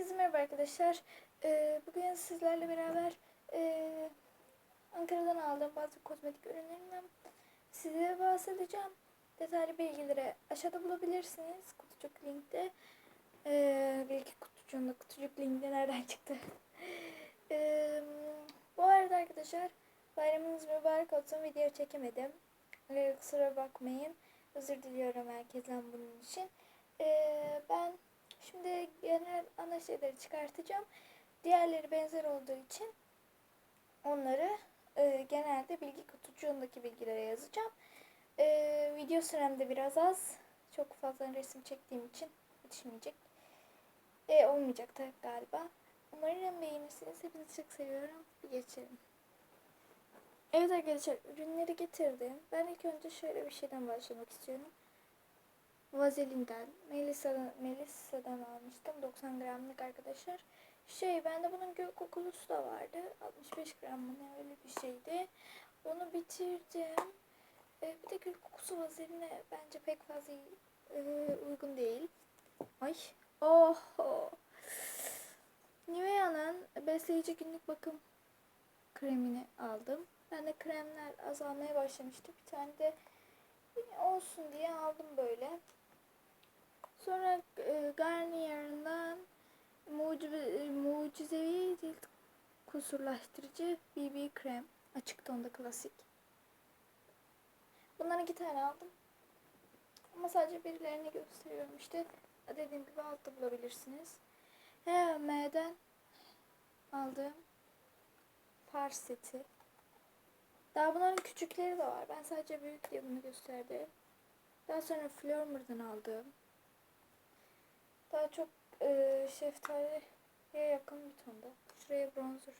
Herkese merhaba arkadaşlar. Ee, bugün sizlerle beraber ee, Ankara'dan aldığım bazı kozmetik ürünlerinden size bahsedeceğim. Detaylı bilgileri aşağıda bulabilirsiniz. Kutucuk linkte. Ee, bilgi kutucuğunda kutucuk linkte nereden çıktı? Ee, bu arada arkadaşlar bayramınız mübarek olsun. Video çekemedim. Ee, kusura bakmayın. Özür diliyorum herkesten bunun için. Ee, ben ana şeyleri çıkartacağım. Diğerleri benzer olduğu için onları e, genelde bilgi kutucuğundaki bilgilere yazacağım. E, video sürem de biraz az. Çok fazla resim çektiğim için yetişmeyecek. E, olmayacak da galiba. Umarım beğenirsiniz. Hepinizi çok seviyorum. Geçelim. Evet arkadaşlar ürünleri getirdim. Ben ilk önce şöyle bir şeyden başlamak istiyorum. Vazelin'den, Melisa'dan, Melisa'dan almıştım. 90 gramlık arkadaşlar. Şey, bende bunun gök kokulusu da vardı. 65 gram mı ne öyle bir şeydi. Onu bitirdim. Ee, bir de gül kokusu vazeline bence pek fazla e, uygun değil. Ay. Oh. Nivea'nın besleyici günlük bakım kremini aldım. Ben de kremler azalmaya başlamıştı. Bir tane de olsun diye aldım böyle. Sonra e, Garnier'dan mucize, mucizevi cilt kusurlaştırıcı BB krem. Açık tonda klasik. Bundan iki tane aldım. Ama sadece birilerini gösteriyorum işte. Dediğim gibi altta bulabilirsiniz. HM'den aldığım far seti. Daha bunların küçükleri de var. Ben sadece büyük diye bunu gösterdim. Daha sonra Flormer'dan aldığım daha çok e, şeftaliye yakın bir tonda. Şuraya bronzer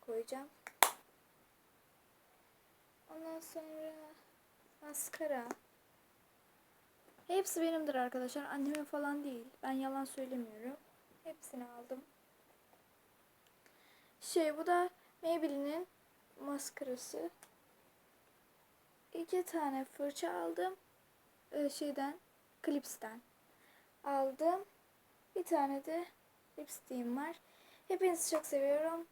koyacağım. Ondan sonra maskara. Hepsi benimdir arkadaşlar. Annemin falan değil. Ben yalan söylemiyorum. Hepsini aldım. Şey bu da Maybelline'in maskarası. İki tane fırça aldım. Ee, şeyden, Clips'ten aldım. Bir tane de lipstiğim var. Hepinizi çok seviyorum.